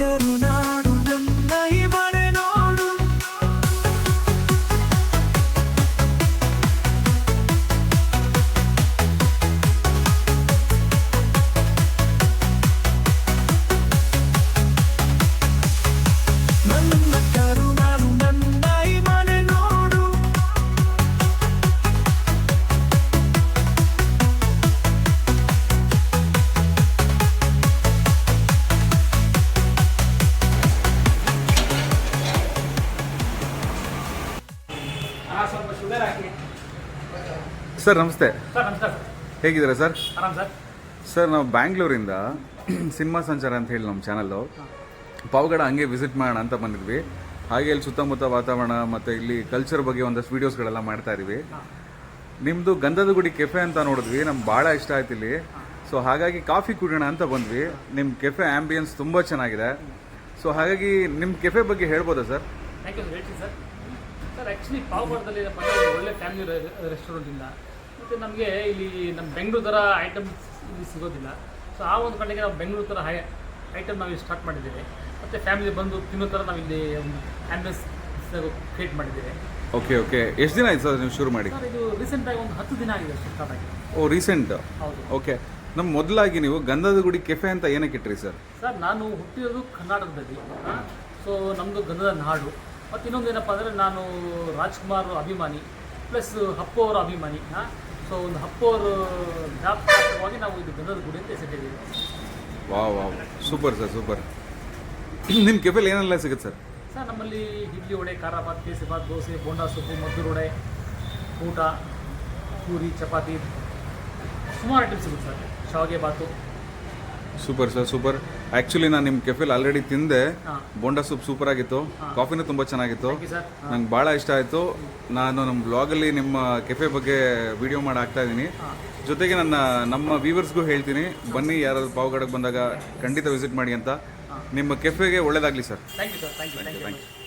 ಕರುನಾಡು ನನ್ನ ಸ್ವಲ್ಪ ಶುಗರ್ ಹಾಕಿ. ಸರ್ ನಮಸ್ತೆ. ಸರ್ ನಮಸ್ಕಾರ ಹೇಗಿದ್ದೀರಾ ಸರ್? ಆರಾಮ್ ಸರ್. ಸರ್ ನಾವು ಬ್ಯಾಂಗ್ಳೂರಿಂದ ಸಿನಿಮಾ ಸಂಚಾರ ಅಂತ ಹೇಳಿ ನಮ್ಮ ಚಾನಲ್ಲು ಪಾವಗಡ ಹಂಗೆ ವಿಸಿಟ್ ಮಾಡೋಣ ಅಂತ ಬಂದಿದ್ವಿ. ಹಾಗೆ ಇಲ್ಲಿ ಸುತ್ತಮುತ್ತ ವಾತಾವರಣ ಮತ್ತು ಇಲ್ಲಿ ಕಲ್ಚರ್ ಬಗ್ಗೆ ಒಂದಷ್ಟು ವೀಡಿಯೋಸ್ಗಳೆಲ್ಲ ಮಾಡ್ತಾ ಇದೀವಿ ನಿಮ್ಮದು ಗಂಧದ ಗುಡಿ ಕೆಫೆ ಅಂತ ನೋಡಿದ್ವಿ. ನಮ್ಗೆ ಭಾಳ ಇಷ್ಟ ಆಯ್ತು ಇಲ್ಲಿ. ಸೊ ಹಾಗಾಗಿ ಕಾಫಿ ಕುಡಿಯೋಣ ಅಂತ ಬಂದ್ವಿ. ನಿಮ್ಮ ಕೆಫೆ ಆ್ಯಂಬಿಯನ್ಸ್ ತುಂಬ ಚೆನ್ನಾಗಿದೆ. ಸೊ ಹಾಗಾಗಿ ನಿಮ್ಮ ಕೆಫೆ ಬಗ್ಗೆ ಹೇಳ್ಬೋದಾ ಸರ್? ಥ್ಯಾಂಕ್ ಯು ಹೇಳ್ತೀನಿ ಸರ್? ಸರ್ ಆ್ಯಕ್ಚುಲಿ ಪಾವಗಡದಲ್ಲಿ ಒಳ್ಳೆ ಫ್ಯಾಮಿಲಿ ರೆಸ್ಟೋರೆಂಟ್ ಇಲ್ಲ ಮತ್ತು ನಮಗೆ ಇಲ್ಲಿ ನಮ್ಮ ಬೆಂಗಳೂರು ಥರ ಐಟಮ್ಸ್ ಇಲ್ಲಿ ಸಿಗೋದಿಲ್ಲ. ಸೊ ಆ ಒಂದು ಕಡೆಗೆ ನಾವು ಬೆಂಗಳೂರು ಥರ ಹೈ ಐಟಮ್ ನಾವು ಇಲ್ಲಿ ಸ್ಟಾರ್ಟ್ ಮಾಡಿದ್ದೇವೆ. ಮತ್ತು ಫ್ಯಾಮಿಲಿ ಬಂದು ತಿನ್ನೋ ಥರ ನಾವು ಇಲ್ಲಿ ಒಂದು ಆ್ಯಂಬೆನ್ಸ್ ಕ್ರಿಯೇಟ್ ಮಾಡಿದ್ದೇವೆ. ಓಕೆ ಓಕೆ ಎಷ್ಟು ದಿನ ಆಯ್ತು ಸರ್ ನೀವು ಶುರು ಮಾಡಿ? ಸರ್ ಇದು ರೀಸೆಂಟಾಗಿ ಒಂದು ಹತ್ತು ದಿನ ಆಗಿದೆ ಸ್ಟಾರ್ಟ್ ಆಗಿ. ಓ ರೀಸೆಂಟ್ ಹೌದು. ಓಕೆ ನಮ್ಮ ಮೊದಲಾಗಿ ನೀವು ಗಂಧದ ಗುಡಿ ಕೆಫೆ ಅಂತ ಏನಕ್ಕೆ ಇಟ್ಟಿರಿ ಸರ್? ಸರ್ ನಾನು ಹುಟ್ಟಿರೋದು ಕರ್ನಾಟಕದಲ್ಲಿ. ಸೊ ನಮ್ಮದು ಗಂಧದ ನಾಡು. ಮತ್ತು ಇನ್ನೊಂದು ಏನಪ್ಪ ಅಂದರೆ ನಾನು ರಾಜ್ಕುಮಾರ್ ಅಭಿಮಾನಿ ಪ್ಲಸ್ ಹಪ್ಪು ಅವರ ಅಭಿಮಾನಿ ಸೊ ಒಂದು ಹಪ್ಪು ಅವರು ಜ್ಞಾಪಕವಾಗಿ ನಾವು ಇದು ಗಂಧದ ಗುಡಿ ಅಂತ ಹೆಸರಿದ್ದೀವಿ ವಾವ್ ವಾ ಸೂಪರ್ ಸರ್ ಸೂಪರ್. ನಿಮ್ಮ ಕೆಫೆಲ್ ಏನೆಲ್ಲ ಸಿಗುತ್ತೆ ಸರ್? ಸರ್ ನಮ್ಮಲ್ಲಿ ಇಡ್ಲಿ ವಡೆ ಖಾರ ಬಾತ್ ಕೇಸರಿ ಬಾತ್ ದೋಸೆ ಬೋಂಡಾ ಸೊಪ್ಪು ಮದ್ದೂರು ವಡೆ ಊಟ ಪೂರಿ ಚಪಾತಿ. ಸುಮಾರು ಐಟಮ್ ಸಿಗುತ್ತೆ ಸರ್ ಶಾವಿಗೆ ಬಾತು. Super sir super. ಆ್ಯಕ್ಚುಲಿ ನಾನು ನಿಮ್ಮ ಕೆಫೆಲ್ ಆಲ್ರೆಡಿ ತಿಂದೆ. ಬೋಂಡಾ ಸೂಪ್ ಸೂಪರ್ ಆಗಿತ್ತು. ಕಾಫಿನೂ ತುಂಬ ಚೆನ್ನಾಗಿತ್ತು. ನಂಗೆ ಭಾಳ ಇಷ್ಟ ಆಯಿತು. ನಾನು ನಮ್ಮ ಬ್ಲಾಗಲ್ಲಿ ನಿಮ್ಮ ಕೆಫೆ ಬಗ್ಗೆ ವಿಡಿಯೋ ಮಾಡಿ ಹಾಕ್ತಾ ಇದ್ದೀನಿ. ಜೊತೆಗೆ ನನ್ನ ನಮ್ಮ ವೀವರ್ಸ್ಗೂ ಹೇಳ್ತೀನಿ. ಬನ್ನಿ ಯಾರಾದ್ರು ಪಾವಗಡಕ್ಕೆ ಬಂದಾಗ ಖಂಡಿತ ವಿಸಿಟ್ ಮಾಡಿ ಅಂತ. ನಿಮ್ಮ ಕೆಫೆಗೆ ಒಳ್ಳೇದಾಗಲಿ sir thank you sir thank you thank you